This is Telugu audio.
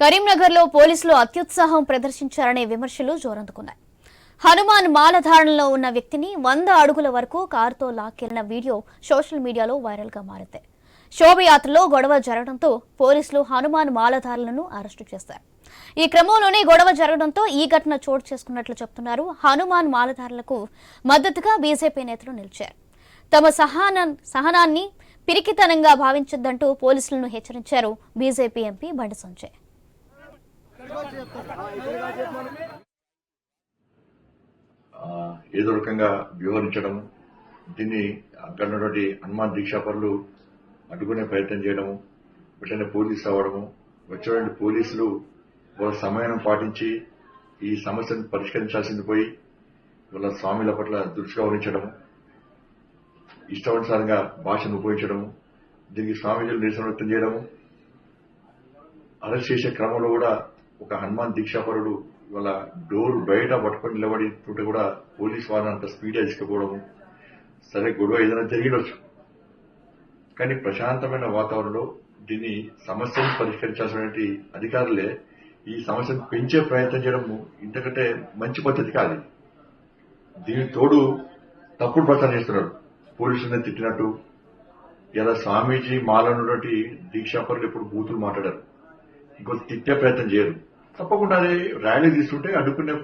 కరీంనగర్లో పోలీసులు అత్యుత్సాహం ప్రదర్శించారనే విమర్శలు జోరందుకున్నాయి. హనుమాన్ మాలధారణలో ఉన్న వ్యక్తిని వంద అడుగుల వరకు కారుతో లాక్కెళ్ళిన వీడియో సోషల్ మీడియాలో వైరల్గా మారింది. శోభయాత్రలో గొడవ జరగడంతో పోలీసులు హనుమాన్ మాలధారులను అరెస్టు చేశారు. ఈ క్రమంలోనే గొడవ జరగడంతో ఈ ఘటన చోటు చేసుకున్నట్లు చెప్తున్నారు హనుమాన్ మాలధారులకు మద్దతుగా బీజేపీ నేతలు నిలిచారు. తమ సహన సహనాన్ని పిరికితనంగా భావించొద్దంటూ పోలీసులను హెచ్చరించారు బీజేపీ ఎంపీ బండి సంజయ్. ఏదో రకంగా వ్యవహరించడం దీన్ని అక్కడ ఉన్నటువంటి హనుమాన్ దీక్షాపరులు అడ్డుకునే ప్రయత్నం చేయడము వెంటనే పోలీసు అవ్వడము వచ్చినటువంటి పోలీసులు వాళ్ళ సమయం పాటించి ఈ సమస్యను పరిష్కరించాల్సింది పోయి వాళ్ళ స్వామిల పట్ల దృష్టిగా వహించడము ఇష్టానుసారంగా భాషను ఉపయోగించడము దీనికి స్వామీజీలు నిరసన వ్యక్తం చేయడము అరెస్ట్ చేసే క్రమంలో కూడా ఒక హనుమాన్ దీక్షాపరుడు ఇవాళ డోర్ బయట పట్టుకొని నిలబడి కూడా పోలీస్ వారిని అంత స్పీడ్ తీసుకుపోవడము. సరే గొడవ ఏదైనా జరిగినొచ్చు. కానీ ప్రశాంతమైన వాతావరణంలో దీన్ని సమస్యను పరిష్కరించాల్సినటువంటి అధికారులే ఈ సమస్యను పెంచే ప్రయత్నం చేయడము ఇంతకంటే మంచి పద్ధతి కాదు. దీని తోడు తప్పుడు ప్రచారం చేస్తున్నాడు పోలీసులను తిట్టినట్టు ఇలా స్వామీజీ మాలన్నటువంటి దీక్షాపరులు ఎప్పుడు బూతులు మాట్లాడారు. ఇంకొక తిట్టే ప్రయత్నం చేయరు. తప్పకుండా అది ర్యాలీ తీసుకుంటే అడ్డుకునే